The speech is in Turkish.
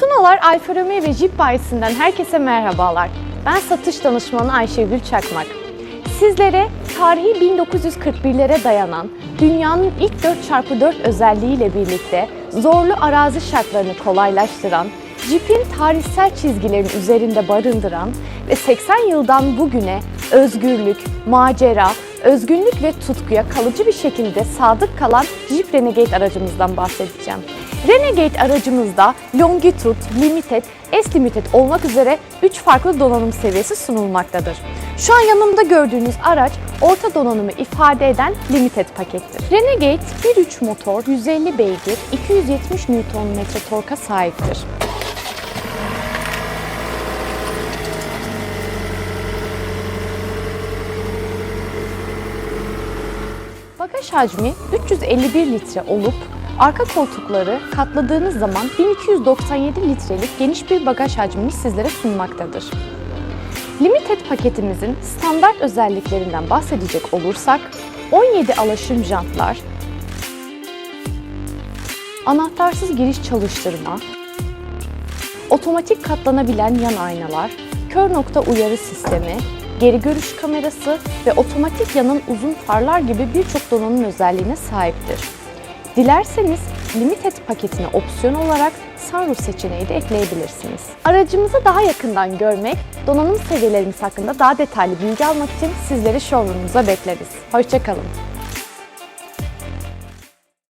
Tunalar Alfa Romeo ve Jeep bayisinden herkese merhabalar. Ben satış danışmanı Ayşegül Çakmak. Sizlere tarihi 1941'lere dayanan dünyanın ilk 4x4 özelliğiyle birlikte zorlu arazi şartlarını kolaylaştıran, Jeep'in tarihsel çizgilerini üzerinde barındıran ve 80 yıldan bugüne özgürlük, macera, özgünlük ve tutkuya kalıcı bir şekilde sadık kalan Jeep Renegade aracımızdan bahsedeceğim. Renegade aracımızda Longitude, Limited, S-Limited olmak üzere 3 farklı donanım seviyesi sunulmaktadır. Şu an yanımda gördüğünüz araç orta donanımı ifade eden Limited pakettir. Renegade 1.3 motor, 150 beygir, 270 Nm torka sahiptir. Bagaj hacmi 351 litre olup arka koltukları katladığınız zaman 1297 litrelik geniş bir bagaj hacmini sizlere sunmaktadır. Limited paketimizin standart özelliklerinden bahsedecek olursak 17 alaşım jantlar, anahtarsız giriş çalıştırma, otomatik katlanabilen yan aynalar, kör nokta uyarı sistemi, geri görüş kamerası ve otomatik yanın uzun farlar gibi birçok donanım özelliğine sahiptir. Dilerseniz Limited paketine opsiyon olarak sunroof seçeneği de ekleyebilirsiniz. Aracımızı daha yakından görmek, donanım seviyelerimiz hakkında daha detaylı bilgi almak için sizleri showroomumuza bekleriz. Hoşçakalın.